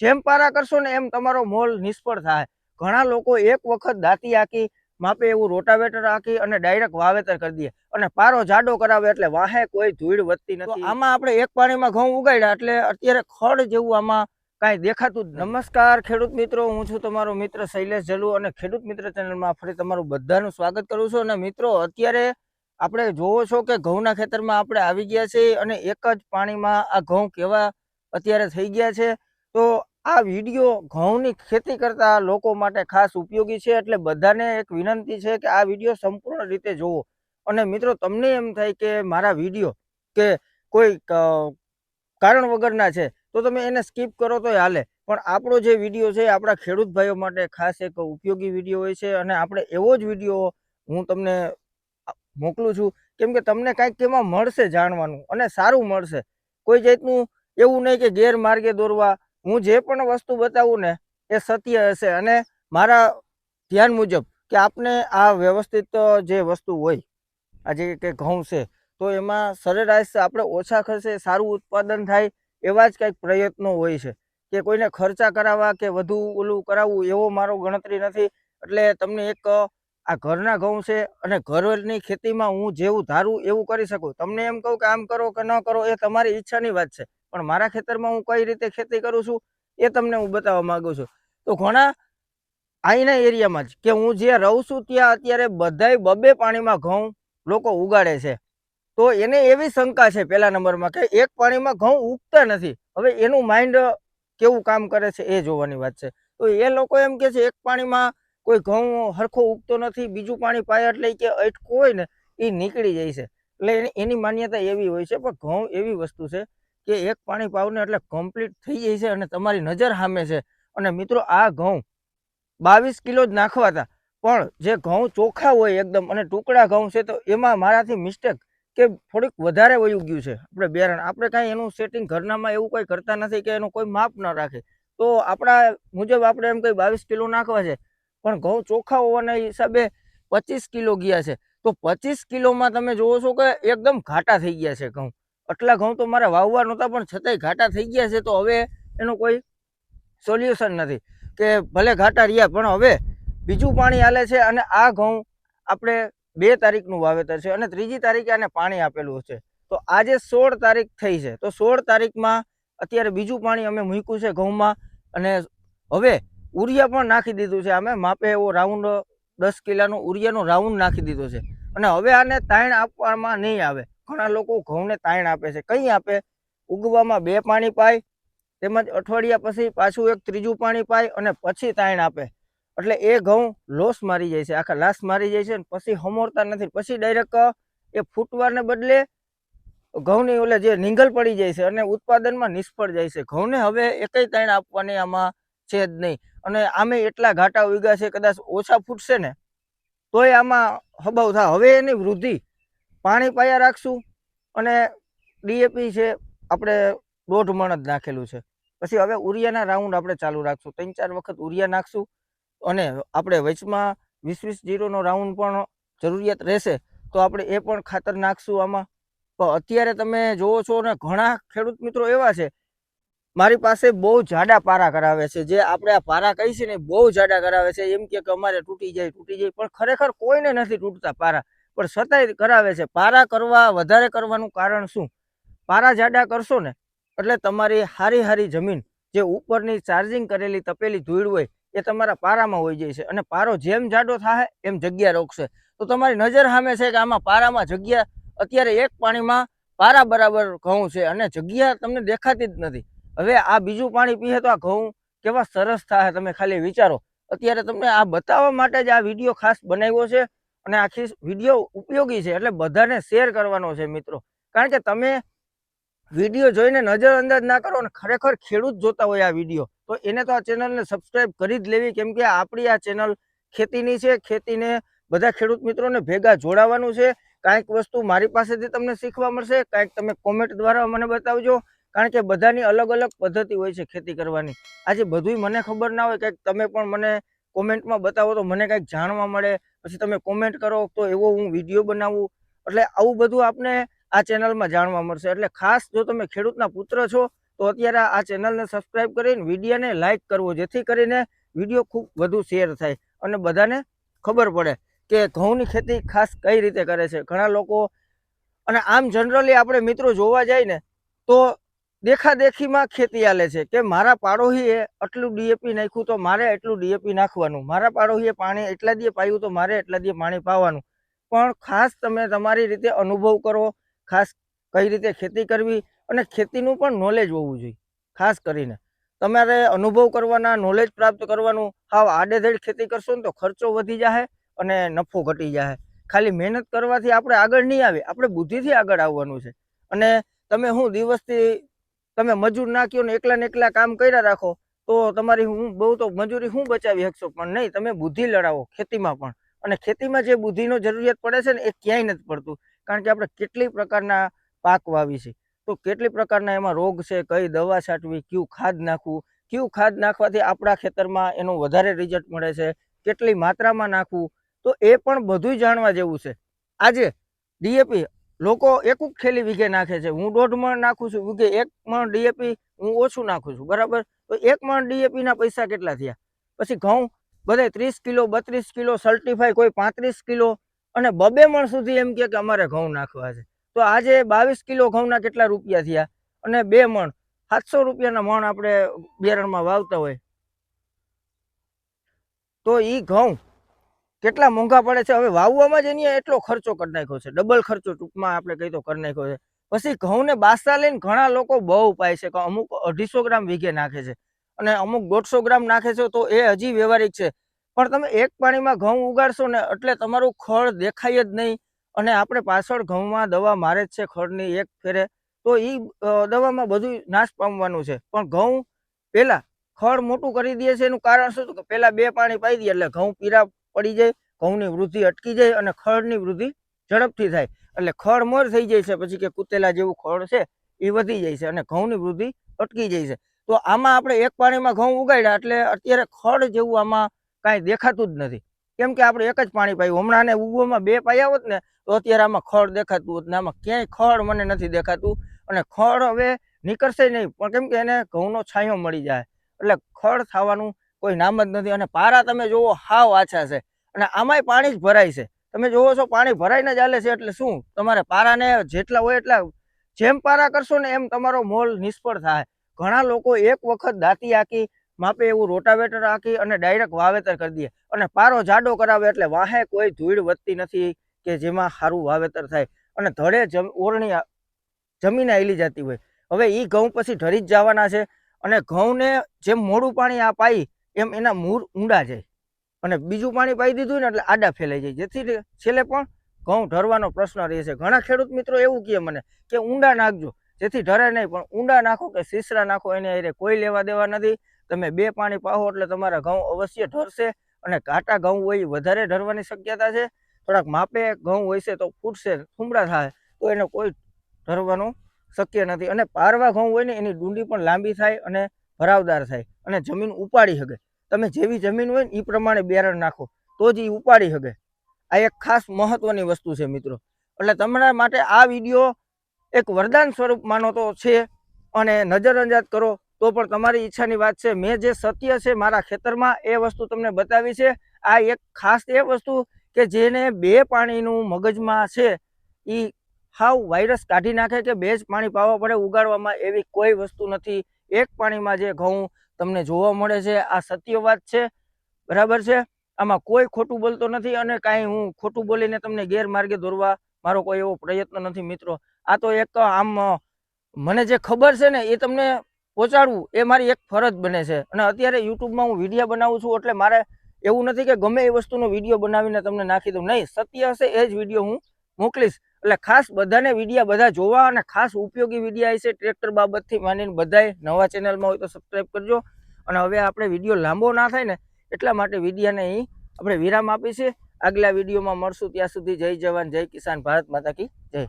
જેમ પારા કરશો ને એમ તમારો મોલ નિષ્ફળ થાય. ઘણા લોકો એક વખત દાંતી આકી માપે એવું રોટાવેટર હાકી અને ડાયરેક્ટ વાવેતર કરી દે. અને પારો જાડો કરાવે એટલે વાહે કોઈ ધૂળ વધતી નથી. આમાં આપણે એક પાણીમાં ઘઉં ઉગાડ્યા એટલે અત્યારે ખડ જેવું આમાં કાંઈ દેખાતું જ નમસ્કાર ખેડૂત મિત્રો. હું છું તમારો મિત્ર શૈલેષ જલુ અને ખેડૂત મિત્ર ચેનલમાં ફરી તમારું બધાનું સ્વાગત કરું છું. અને મિત્રો અત્યારે આપણે જોવો છો કે ઘઉંના ખેતરમાં આપણે આવી ગયા છીએ અને એક જ પાણીમાં આ ઘઉં કેવા અત્યારે થઈ ગયા છે. તો આ વીડિયો ઘઉંની ખેતી કરતા લોકો માટે ખાસ ઉપયોગી છે એટલે બધાને એક વિનંતી છે કે આ વીડિયો સંપૂર્ણ રીતે જોવો. અને મિત્રો, તમને એમ થાય કે મારા વીડિયો કે કોઈ કારણ વગરના છે, તો તમે એને સ્કીપ કરો તો હાલે. પણ આપણો જે વીડિયો છે આપણા ખેડૂત ભાઈઓ માટે ખાસ એક ઉપયોગી વીડિયો હોય છે અને આપણે એવો જ વીડિયો હું તમને મોકલું છું. કેમ કે તમને કાંઈક એમાં મળશે જાણવાનું અને સારું મળશે. કોઈ જાતનું એવું નહીં કે ગેરમાર્ગે દોરવા હું જે પણ વસ્તુ બતાવું ને, એ સત્ય હશે. અને મારા ધ્યાન મુજબ કે આપને આ વ્યવસ્થિત જે વસ્તુ હોય, આ જે કે ઘઉં છે, તો એમાં સરેરાશ આપણે ઓછા ખર્ચે સારું ઉત્પાદન થાય એવા જ કંઈક પ્રયત્નો હોય છે. કે કોઈને ખર્ચા કરાવવા કે વધુ ઓલું કરાવવું એવો મારો ગણતરી નથી. એટલે તમને એક આ ઘરના ઘઉં છે અને ઘરની ખેતીમાં હું જેવું ધારું એવું કરી શકું. તમને એમ કહું કે આમ કરો કે ન કરો એ તમારી ઈચ્છાની વાત છે. પણ મારા ખેતરમાં હું કઈ રીતે ખેતી કરું છું એ તમને હું બતાવવા માંગુ છું. તો ઘણા અહીંના એરિયામાં જ કે હું જ્યાં રહું છું ત્યાં અત્યારે બધાય બબે પાણીમાં ઘઉં લોકો ઉગાડે છે. તો એને એવી શંકા છે પહેલા નંબરમાં કે એક પાણીમાં ઘઉં ઉગતા નથી. હવે એનું માઇન્ડ કેવું કામ કરે છે એ જોવાની વાત છે. તો એ લોકો એમ કે છે એક પાણીમાં કોઈ ઘઉં હરખો ઉગતો નથી, બીજું પાણી પાય એટલે કે અટકું હોય ને એ નીકળી જાય છે. એટલે એની- એની માન્યતા એવી હોય છે પણ ઘઉં એવી વસ્તુ છે કે એક પાણી પાવને એટલે કમ્પ્લીટ થઈ જાય છે અને તમારી નજર સામે છે. અને મિત્રો, આ ઘઉં બાવીસ કિલો જ નાખવા હતા પણ જે ઘઉં ચોખ્ખા હોય એકદમ અને ટુકડા ઘઉં છે, તો એમાં મારાથી મિસ્ટેક કે થોડીક વધારે વયું ગયું છે. આપણે બેરણ, આપણે કાંઈ એનું સેટિંગ ઘરનામાં એવું કંઈ કરતા નથી કે એનું કોઈ માપ ન રાખે. તો આપણા મુજબ આપણે એમ કંઈ બાવીસ કિલો નાખવા છે. પણ ઘઉં ચોખ્ખા હોવાના હિસાબે પચીસ કિલો ગયા છે. તો પચીસ કિલોમાં તમે જોવો છો કે એકદમ ઘાટા થઈ ગયા છે ઘઉં. આટલા ઘઉં તો મારે વાવવા નહોતા, પણ છતાંય ઘાટા થઈ ગયા છે, તો હવે એનું કોઈ સોલ્યુશન નથી. કે ભલે ઘાટા રહ્યા, પણ હવે બીજું પાણી હાલે છે અને આ ઘઉં આપણે બે તારીખનું વાવેતર છે અને ત્રીજી તારીખે આને પાણી આપેલું છે. તો આજે સોળ તારીખ થઈ છે. તો સોળ તારીખમાં અત્યારે બીજું પાણી અમે મૂક્યું છે ઘઉંમાં અને હવે ઉરિયા પણ નાખી દીધું છે. અમે માપે એવો રાઉન્ડ દસ કિલાનો ઉરિયાનો રાઉન્ડ નાખી દીધો છે. અને હવે આને તાણ આપવામાં નહીં આવે. ઘણા લોકો ઘઉંને તાણ આપે છે. કઈ આપે? ઉગવામાં બે પાણી પાય, તેમજ અઠવાડિયા પછી પાછું એક ત્રીજું પાણી પાય અને પછી તાણ આપે. એટલે એ ઘઉં લોસ મારી જાય છે. આખા લાસ મારી જાય છે અને પછી હમોરતા નથી. પછી ડાયરેક્ટ એ ફૂટવાને બદલે ઘઉંની ઓલે જે નીંગલ પડી જાય છે અને ઉત્પાદનમાં નિષ્ફળ જાય છે. ઘઉંને હવે એકય તાણ આપવાની આમાં છે જ નહીં. અને આમે એટલા ઘાટા ઉગ્યા છે, કદાચ ઓછા ફૂટશે ને, તોય આમાં હબાવ થાય. હવે એની વૃદ્ધિ પાણી પાયા રાખશું અને ડીએપી છે, આપણે દોઢ મણ જ નાખેલું છે. પછી હવે ઉરિયાના રાઉન્ડ આપણે ચાલુ રાખશું. ત્રણ ચાર વખત ઉરિયા નાખશું અને આપણે વચમાં વીસ વીસ જીરોનો રાઉન્ડ પણ જરૂરિયાત રહેશે, તો આપણે એ પણ ખાતર નાખશું આમાં. તો અત્યારે તમે જોવો છો ને, ઘણા ખેડૂત મિત્રો એવા છે, મારી પાસે બહુ જાડા પારા કરાવે છે. જે આપણે આ પારા કહી છે ને, બહુ જાડા કરાવે છે. એમ કે કે અમારે તૂટી જાય તૂટી જાય, પણ ખરેખર કોઈને નથી તૂટતા પારા. પણ છતાંય કરાવે છે. પારા કરવા વધારે કરવાનું કારણ શું? પારા જાડા કરશો ને, એટલે તમારી હારી હારી જમીન જે ઉપરની ચાર્જિંગ કરેલી તપેલી ધૂળ હોય, એ તમારા પારામાં હોઈ જાય છે. અને પારો જેમ જાડો થાય એમ જગ્યા રોકશે. તો તમારી નજર સામે છે કે આમાં પારામાં જગ્યા, અત્યારે એક પાણીમાં પારા બરાબર ઘઉં છે અને જગ્યા તમને દેખાતી જ નથી. હવે આ બીજું પાણી પીએ તો આ ઘઉં કેવા સરસ થાય તમે ખાલી વિચારો. અત્યારે તમને આ બતાવવા માટે જ આ વીડિયો ખાસ બનાવ્યો છે. અને આખી વીડિયો ઉપયોગી છે, એટલે બધાને શેર કરવાનો છે મિત્રો. કારણ કે તમે વીડિયો જોઈને નજરઅંદાજ ના કરો અને ખરેખર ખેડૂત જોતા હોય આ વીડિયો તો એને તો આ ચેનલને સબસ્ક્રાઈબ કરી જ લેવી, કેમ કે આપણી આ ચેનલ ખેતીની છે, ખેતીને બધા ખેડૂત મિત્રોને ભેગા જોડાવાનું છે. કાંઈક વસ્તુ મારી પાસેથી તમને શીખવા મળશે, કાંઈક તમે કોમેન્ટ દ્વારા મને બતાવજો, કારણ કે બધાની અલગ અલગ પદ્ધતિ હોય છે ખેતી કરવાની. આજે બધુંય મને ખબર ના હોય, કંઈક તમે પણ મને કોમેન્ટમાં બતાવો તો મને કંઈક જાણવા મળે. પછી તમે કોમેન્ટ કરો તો એવો હું વીડિયો બનાવું. એટલે આવું બધું આપને આ ચેનલમાં જાણવા મળશે. એટલે ખાસ જો તમે ખેડૂતના પુત્ર છો, તો અત્યારે આ ચેનલને સબસ્ક્રાઈબ કરીને વિડીયોને લાઇક કરવો, જેથી કરીને વીડિયો ખૂબ વધુ શેર થાય અને બધાને ખબર પડે કે ઘઉંની ખેતી ખાસ કઈ રીતે કરે છે. ઘણા લોકો અને આમ જનરલી આપણે મિત્રો જોવા જાય ને, તો દેખાદેખીમાં ખેતી આલે છે કે મારા પાડોહીએ આટલું ડીએપી નાખ્યું તો મારે એટલું ડીએપી નાખવાનું. મારા પાડોહીએ પાણી એટલા દીએ પાયું તો મારે એટલા દીએ પાણી પાવાનું. પણ ખાસ તમે તમારી રીતે અનુભવ કરો, ખાસ કઈ રીતે ખેતી કરવી અને ખેતીનું પણ નોલેજ હોવું જોઈએ, ખાસ કરીને. તમારે અનુભવ કરવાના નોલેજ પ્રાપ્ત કરવાનું. હાવ આડેધડ ખેતી કરશો ને તો ખર્ચો વધી જાય અને નફો ઘટી જાય ખાલી મહેનત કરવાથી આપણે આગળ નહીં આવે, આપણે બુદ્ધિથી આગળ આવવાનું છે. અને તમે હું દિવસથી તમે મજૂર નાખ્યો ને એકલા ને એકલા કામ કર્યા રાખો, તો તમારી હું બહુ તો મજૂરી હું બચાવી શકશો, પણ નહીં, તમે બુદ્ધિ લડાવો ખેતીમાં પણ. અને ખેતીમાં જે બુદ્ધિનો જરૂરિયાત પડે છે ને, એ ક્યાંય નથી પડતું. કારણ કે આપણે કેટલી પ્રકારના પાક વાવી છે. તો કેટલી પ્રકારના એમાં રોગ છે, કઈ દવા છાંટવી, કયું ખાદ નાખવું, કયું ખાદ નાખવાથી આપણા ખેતરમાં એનું વધારે રિઝલ્ટ મળે છે, કેટલી માત્રામાં નાખવું, તો એ પણ બધું જાણવા જેવું છે. આજે ડીએપી લોકો એક ખેલી વીઘે નાખે છે. હું દોઢ મણ નાખું છું, વીઘે એક મણ ડીએપી હું ઓછું નાખું છું, બરાબર? તો એક મણ ડીએપીના પૈસા કેટલા થયા? પછી ઘઉં બધે ત્રીસ કિલો, બત્રીસ કિલો સર્ટિફાઈ કોઈ પાંત્રીસ કિલો અને બબે મણ સુધી એમ કે અમારે ઘઉં નાખવા છે. તો આજે બાવીસ કિલો ઘઉંના કેટલા રૂપિયા થયા? અને બે મણ, સાતસો રૂપિયાના મણ આપણે બિયારણમાં વાવતા હોય. તો એ ઘઉં કેટલા મોંઘા પડે છે? હવે વાવવામાં જ એની એટલો ખર્ચો કરી નાખ્યો છે. ડબલ ખર્ચો ટૂંકમાં આપણે કહી તો કરી નાખ્યો છે. પછી ઘઉંને બાસા લઈને ઘણા લોકો બહુ પાય છે કે અમુક અઢીસો ગ્રામ વીઘે નાખે છે અને અમુક દોઢસો ગ્રામ નાખે છે તો એ હજી વ્યવહારિક છે. પણ તમે એક પાણીમાં ઘઉં ઉગાડશો ને એટલે તમારું ખળ દેખાય જ નહીં અને આપણે પાછળ ઘઉંમાં દવા મારે જ છે ખળની એક ફેરે તો એ દવામાં બધું નાશ પામવાનું છે. પણ ઘઉં પહેલાં ખળ મોટું કરી દે છે એનું કારણ શું કે પહેલાં બે પાણી પાઈ દે એટલે ઘઉં પીરા પડી જાય, ઘઉંની વૃદ્ધિ અટકી જાય અને ખળની વૃદ્ધિ ઝડપથી થાય. એટલે ખળ મોર થઈ જાય છે, પછી કે કુતેલા જેવું ખળ છે, એ વધી જાય છે અને ઘઉંની વૃદ્ધિ અટકી જાય છે. તો આમાં આપણે એક પાણીમાં ઘઉં ઉગાડ્યા એટલે અત્યારે ખળ જેવું આમાં કાંઈ દેખાતું જ નથી. કેમ કે આપણે એક જ પાણી પાયું. હમણાં ઉગવામાં બે પાયા હોત ને, તો અત્યારે આમાં ખળ દેખાતું હોત ને આમાં ક્યાંય ખળ મને નથી દેખાતું. અને ખળ હવે નીકળશે નહીં, પણ કેમ કે એને ઘઉંનો છાંયો મળી જાય. એટલે ખળ થવાનું કોઈ નામ જ નથી. અને પારા તમે જોવો હાવ આછા છે. અને આમાંય પાણી જ ભરાય છે. તમે જોવો છો, પાણી ભરાઈને હાલે છે. એટલે શું? તમારે પારાને જેટલા હોય એટલા જેમ પારા કરશો ને એમ તમારો મોલ નિષ્ફળ થાય. ઘણા લોકો એક વખત દાંતી આંકી માપે એવું રોટાવેટર આંકી અને ડાયરેક્ટ વાવેતર કરી દે. અને પારો જાડો કરાવે એટલે વાહે કોઈ ધૂળ વધતી નથી કે જેમાં સારું વાવેતર થાય. અને ધડે ઓરણી જમીન આવેલી જતી હોય. હવે એ ઘઉં પછી ઢરી જ જવાના છે. અને ઘઉંને જેમ મોડું પાણી આ પાઈ એમ એના મૂળ ઊંડા જાય. અને બીજું પાણી પાઈ દીધું ને એટલે આડા ફેલાઈ જાય. જેથી છેલ્લે પણ ઘઉં ઢરવાનો પ્રશ્ન રહે છે ઘણા ખેડૂત મિત્રો એવું કહે મને કે ઊંડા નાખજો. જેથી ઢરે નહીં, પણ ઊંડા નાખો કે સીસરા નાખો, એને અરે કોઈ લેવા દેવા નથી. તમે બે પાણી પાહો એટલે તમારા ઘઉં અવશ્ય ઢરશે અને કાંટા ઘઉં હોય વધારે ઢરવાની શક્યતા છે. થોડાક માપે ઘઉં હોય છે તો ફૂટશે, થુમડા થાય, તો એને કોઈ ઢરવાનું શક્ય નથી. અને પારવા ઘઉં હોય ને એની ડુંડી પણ લાંબી થાય અને ભરાવદાર થાય અને જમીન ઉપાડી શકે તમે જેવી જમીન હોય ને એ પ્રમાણે બિયારણ નાખો, તો જ એ ઉપાડી શકે આ એક ખાસ મહત્વની વસ્તુ છે મિત્રો. એટલે તમારા માટે આ વીડિયો એક વરદાન સ્વરૂપ માનો તો છે અને નજરઅંદાજ કરો, તો પણ તમારી ઈચ્છાની વાત છે. મેં જે સત્ય છે મારા ખેતરમાં, એ વસ્તુ તમને બતાવી છે. આ એક ખાસ એ વસ્તુ કે જેને બે પાણીનું મગજમાં છે એ હાવ વાયરસ કાઢી નાખે કે બે જ પાણી પાવા પડે ઉગાડવામાં એવી કોઈ વસ્તુ નથી. એક પાણીમાં જે ઘઉં તમને જોવા મળે છે, આ સત્ય વાત છે, બરાબર છે? આમાં કોઈ ખોટું બોલતો નથી અને કાંઈ હું ખોટું બોલીને તમને ગેરમાર્ગે દોરવા મારો કોઈ એવો પ્રયત્ન નથી મિત્રો. આ તો એક આમ, મને જે ખબર છે ને એ તમને પહોંચાડવું, એ મારી એક ફરજ બને છે. અને અત્યારે યુટ્યુબમાં હું વીડિયો બનાવું છું એટલે મારે એવું નથી કે ગમે એ વસ્તુનો વીડિયો બનાવીને તમને નાખી દઉં. નહીં, સત્ય હશે એ જ વીડિયો હું મોકલીશ. એટલે ખાસ બધાને વિડીયા બધા જોવા અને ખાસ ઉપયોગી વિડીયા છે ટ્રેક્ટર બાબતથી માનીને બધાય નવા ચેનલમાં હોય તો સબસ્ક્રાઈબ કરજો. અને હવે આપણે વીડિયો લાંબો ના થાય ને એટલા માટે વિડીયાને અહીં આપણે વિરામ આપીશું આગલા વિડીયોમાં મળશું ત્યાં સુધી જય જવાન, જય કિસાન ભારત માતા કી જય.